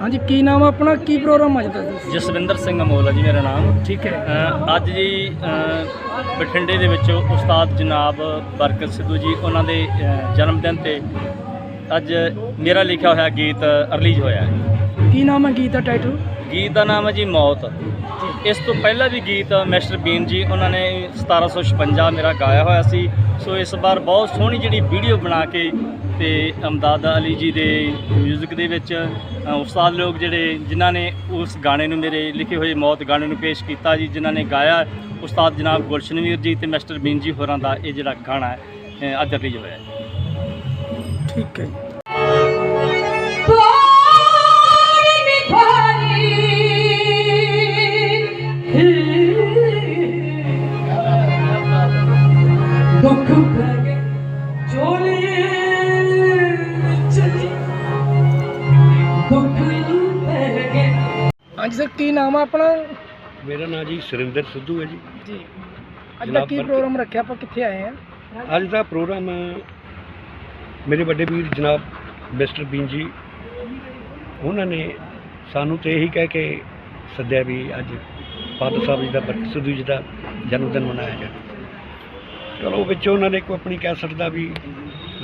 ਹਾਂਜੀ ਕੀ ਨਾਮ ਆ ਆਪਣਾ? ਕੀ ਪ੍ਰੋਗਰਾਮ ਅੱਜ ਦਾ? ਜੀ ਜਸਵਿੰਦਰ ਸਿੰਘ ਅਮੋਲ ਹੈ ਜੀ ਮੇਰਾ ਨਾਮ। ਠੀਕ ਹੈ। ਅ, ਅੱਜ ਜੀ ਅ, ਬਠਿੰਡੇ ਦੇ ਵਿੱਚ ਉਸਤਾਦ ਜਨਾਬ ਬਰਕਤ ਸਿੱਧੂ ਜੀ ਉਹਨਾਂ ਦੇ ਅ, ਜਨਮ ਦਿਨ ਤੇ ਅੱਜ ਮੇਰਾ ਲਿਖਿਆ ਹੋਇਆ ਗੀਤ ਰਿਲੀਜ਼ ਹੋਇਆ ਹੈ। ਕੀ ਨਾਮ ਹੈ ਗੀਤ ਦਾ ਟਾਈਟਲ ਗੀਤ ਦਾ ਨਾਮ ਹੈ ਜੀ ਮੌਤ। ਇਸ ਤੋਂ ਪਹਿਲਾਂ ਵੀ ਗੀਤ ਮਿਸਟਰ ਬੀਨ ਜੀ ਉਹਨਾਂ ਨੇ 1756 ਮੇਰਾ ਗਾਇਆ ਹੋਇਆ ਸੀ। ਸੋ ਇਸ ਵਾਰ ਬਹੁਤ ਸੋਹਣੀ ਜਿਹੜੀ ਵੀਡੀਓ ਬਣਾ ਕੇ ਤੇ ਅਮਦਾਦ ਅਲੀ ਜੀ ਦੇ 뮤직 ਦੇ ਵਿੱਚ ਉਸਤਾਦ ਲੋਕ ਜਿਹੜੇ ਜਿਨ੍ਹਾਂ ਨੇ ਉਸ ਗਾਣੇ ਨੂੰ ਮੇਰੇ ਲਿਖੇ ਹੋਏ ਮੌਤ ਗਾਣੇ ਨੂੰ ਪੇਸ਼ ਕੀਤਾ ਜੀ ਜਿਨ੍ਹਾਂ ਨੇ ਗਾਇਆ ਉਸਤਾਦ ਜਨਾਬ ਗੁਲਸ਼ਨਵੀਰ ਜੀ ਤੇ ਮਿਸਟਰ ਬੀਨ ਜੀ ਹੋਰਾਂ ਦਾ ਇਹ ਜਿਹੜਾ ਗਾਣਾ ਹੈ ਅ, ਅੱਜ ਹੋਇਆ ਹੈ। ਠੀਕ ਹੈ ਸਰ ਕੀ ਨਾਮ ਆ ਆਪਣਾ? ਮੇਰਾ ਨਾਮ ਜੀ ਸੁਰਿੰਦਰ ਸਿੱਧੂ ਹੈ ਜੀ। ਜੀ। ਅੱਜ ਦਾ ਜਨਾਬ ਕੀ। ਪ੍ਰੋਗਰਾਮ ਰੱਖਿਆ? ਆਪਾਂ ਕਿੱਥੇ ਆਏ ਆ? ਅੱਜ ਦਾ ਪ੍ਰੋਗਰਾਮ ਮੇਰੇ ਵੱਡੇ ਵੀਰ ਜਨਾਬ ਮਿਸਟਰ ਬੀਨ ਜੀ ਉਹਨਾਂ ਨੇ ਸਾਨੂੰ ਤੇ ਇਹੀ ਕਹਿ ਕੇ ਸੱਦਿਆ ਵੀ ਅੱਜ ਫਾਦਰ ਸਾਹਿਬ ਜੀ ਦਾ ਬਰਕਤ ਸਿੱਧੂ ਜੀ ਦਾ ਜਨਮ ਦਿਨ ਮਨਾਇਆ ਜਾਵੇ। ਚਲੋ ਵਿੱਚ ਉਹਨਾਂ ਨੇ ਕੋਈ ਆਪਣੀ ਕੈਸਟ ਦਾ ਵੀ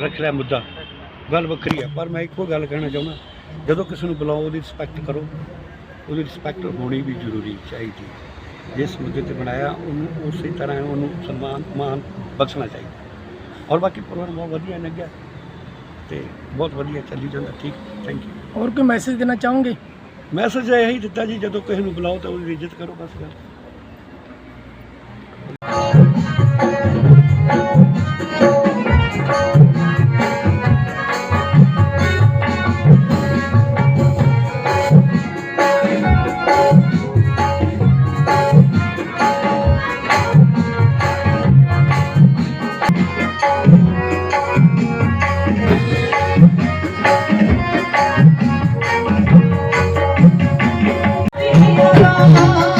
ਰੱਖ ਲਿਆ ਮੁੱਦਾ। ਗੱਲ ਵੱਖਰੀ ਹੈ ਪਰ ਮੈਂ ਇੱਕੋ ਗੱਲ ਕਹਿਣਾ ਚਾਹੁੰਦਾ ਜਦੋਂ ਕਿਸੇ ਨੂੰ ਬੁਲਾਓ ਉਹਦੀ ਰਿਸਪੈਕਟ ਕਰੋ। ਉਹਦੀ ਰਿਸਪੈਕਟ ਹੋਣੀ ਵੀ ਜ਼ਰੂਰੀ ਚਾਹੀਦੀ। ਜਿਸ ਮੁੱਦੇ ਤੇ ਬਣਾਇਆ ਉਹਨੂੰ ਉਸੇ ਤਰ੍ਹਾਂ ਉਹਨੂੰ ਸਨਮਾਨ ਮਾਨ ਬਖਸ਼ਣਾ ਚਾਹੀਦਾ। ਔਰ ਬਾਕੀ ਪ੍ਰੋਗਰਾਮ ਬਹੁਤ ਵਧੀਆ ਲੱਗਿਆ ਤੇ ਬਹੁਤ ਵਧੀਆ ਚੱਲੀ ਜਾਂਦਾ ਠੀਕ ਥੈਂਕ ਯੂ ਹੋਰ ਕੋਈ ਮੈਸੇਜ ਦੇਣਾ ਚਾਹੋਗੇ? ਮੈਸੇਜ ਇਹ ਹੀ ਦਿੱਤਾ ਜੀ ਜਦੋਂ ਕਿਸੇ ਨੂੰ ਬੁਲਾਓ ਤਾਂ ਉਹਦੀ ਇੱਜ਼ਤ ਕਰੋ ਬਸ ਗੱਲ। Thank you.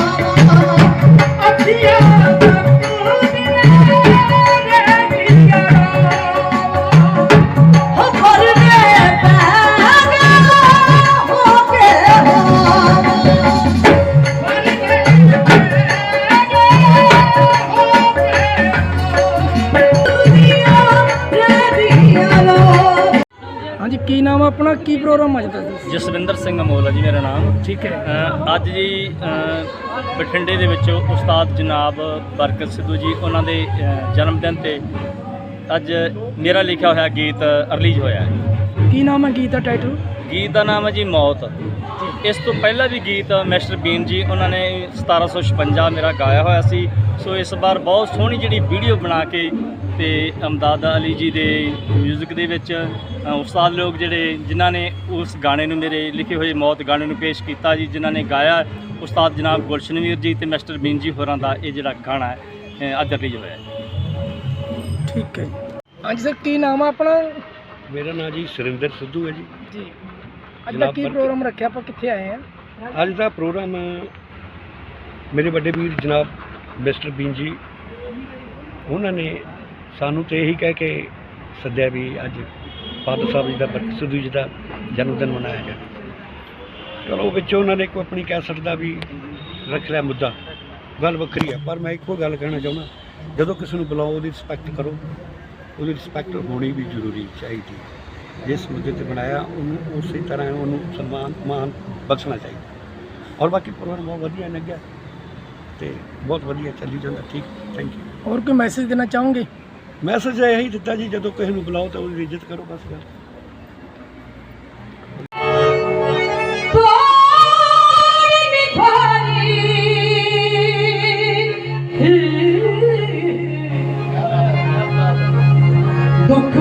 ਹਾਂਜੀ ਕੀ ਨਾਮ ਆ ਆਪਣਾ? ਕੀ ਪ੍ਰੋਗਰਾਮ ਅੱਜ ਦਾ? ਜੀ ਜਸਵਿੰਦਰ ਸਿੰਘ ਅਮੋਲ ਹੈ ਜੀ ਮੇਰਾ ਨਾਮ। ਠੀਕ ਹੈ। ਅ, ਅੱਜ ਜੀ ਅ, ਬਠਿੰਡੇ ਦੇ ਵਿੱਚ ਉਸਤਾਦ ਜਨਾਬ ਬਰਕਤ ਸਿੱਧੂ ਜੀ ਉਹਨਾਂ ਦੇ ਅ, ਜਨਮ ਦਿਨ ਤੇ ਅੱਜ ਮੇਰਾ ਲਿਖਿਆ ਹੋਇਆ ਗੀਤ ਰਿਲੀਜ਼ ਹੋਇਆ ਹੈ। ਕੀ ਨਾਮ ਹੈ ਗੀਤ ਦਾ ਟਾਈਟਲ ਗੀਤ ਦਾ ਨਾਮ ਹੈ ਜੀ ਮੌਤ। ਇਸ ਤੋਂ ਪਹਿਲਾਂ ਵੀ ਗੀਤ ਮਿਸਟਰ ਬੀਨ ਜੀ ਉਹਨਾਂ ਨੇ 1756 ਮੇਰਾ ਗਾਇਆ ਹੋਇਆ ਸੀ। ਸੋ ਇਸ ਵਾਰ ਬਹੁਤ ਸੋਹਣੀ ਜਿਹੜੀ ਵੀਡੀਓ ਬਣਾ ਕੇ ਤੇ ਅਮਦਾਦ ਅਲੀ ਜੀ ਦੇ 뮤직 ਦੇ ਵਿੱਚ ਉਸਤਾਦ ਲੋਕ ਜਿਹੜੇ ਜਿਨ੍ਹਾਂ ਨੇ ਉਸ ਗਾਣੇ ਨੂੰ ਮੇਰੇ ਲਿਖੇ ਹੋਏ ਮੌਤ ਗਾਣੇ ਨੂੰ ਪੇਸ਼ ਕੀਤਾ ਜੀ ਜਿਨ੍ਹਾਂ ਨੇ ਗਾਇਆ ਉਸਤਾਦ ਜਨਾਬ ਗੁਲਸ਼ਨਵੀਰ ਜੀ ਤੇ ਮਿਸਟਰ ਬੀਨ ਜੀ ਹੋਰਾਂ ਦਾ ਇਹ ਜਿਹੜਾ ਗਾਣਾ ਹੈ ਅੱਜ ਰਿਲੀਜ਼ ਹੋਇਆ ਹੈ। ਠੀਕ ਹੈ ਜੀ। ਹਾਂਜੀ ਸਰ ਕੀ ਨਾਮ ਆ ਆਪਣਾ? ਮੇਰਾ ਨਾਮ ਜੀ ਸੁਰਿੰਦਰ ਸਿੱਧੂ ਹੈ ਜੀ। ਜੀ। ਅੱਜ ਦਾ ਕੀ। ਪ੍ਰੋਗਰਾਮ ਰੱਖਿਆ ਆਪਾਂ ਕਿੱਥੇ ਆਏ ਆ ਅੱਜ ਦਾ ਪ੍ਰੋਗਰਾਮ ਮੇਰੇ ਵੱਡੇ ਵੀਰ ਜਨਾਬ ਮਿਸਟਰ ਬੀਨ ਜੀ ਉਹਨਾਂ ਨੇ ਸਾਨੂੰ ਤੇ ਇਹੀ ਕਹਿ ਕੇ ਸੱਦਿਆ ਵੀ ਅੱਜ ਫਾਦਰ ਸਾਹਿਬ ਜੀ ਦਾ ਬਰਕਤ ਸਿੱਧੂ ਜੀ ਦਾ ਜਨਮ ਦਿਨ ਮਨਾਇਆ ਜਾਵੇ ਚਲੋ ਵਿੱਚ ਉਹਨਾਂ ਨੇ ਕੋਈ ਆਪਣੀ ਕੈਸਟ ਦਾ ਵੀ ਰੱਖ ਲਿਆ ਮੁੱਦਾ ਗੱਲ ਵੱਖਰੀ ਹੈ ਪਰ ਮੈਂ ਇੱਕੋ ਗੱਲ ਕਹਿਣਾ ਚਾਹੁੰਦਾ ਜਦੋਂ ਕਿਸੇ ਨੂੰ ਬੁਲਾਓ ਉਹਦੀ ਰਿਸਪੈਕਟ ਕਰੋ ਉਹਦੀ ਰਿਸਪੈਕਟ ਹੋਣੀ ਵੀ ਜ਼ਰੂਰੀ ਚਾਹੀਦੀ ਹੈ। ਜਿਸ ਮੁੱਦੇ ਤੇ ਬਣਾਇਆ ਉਹਨੂੰ ਉਸੇ ਤਰ੍ਹਾਂ ਉਹਨੂੰ ਸਨਮਾਨ ਮਾਨ ਬਖਸ਼ਣਾ ਚਾਹੀਦਾ। ਔਰ ਬਾਕੀ ਪ੍ਰੋਗਰਾਮ ਬਹੁਤ ਵਧੀਆ ਲੱਗਿਆ ਤੇ ਬਹੁਤ ਵਧੀਆ ਚੱਲੀ ਜਾਂਦਾ ਠੀਕ ਥੈਂਕ ਯੂ ਹੋਰ ਕੋਈ ਮੈਸੇਜ ਦੇਣਾ ਚਾਹੋਗੇ? ਮੈਸੇਜ ਇਹ ਹੀ ਦਿੱਤਾ ਜੀ ਜਦੋਂ ਕਿਸੇ ਨੂੰ ਬੁਲਾਓ ਤਾਂ ਉਹਦੀ ਇੱਜ਼ਤ ਕਰੋ ਬਸ ਗੱਲ ਦੁੱਖ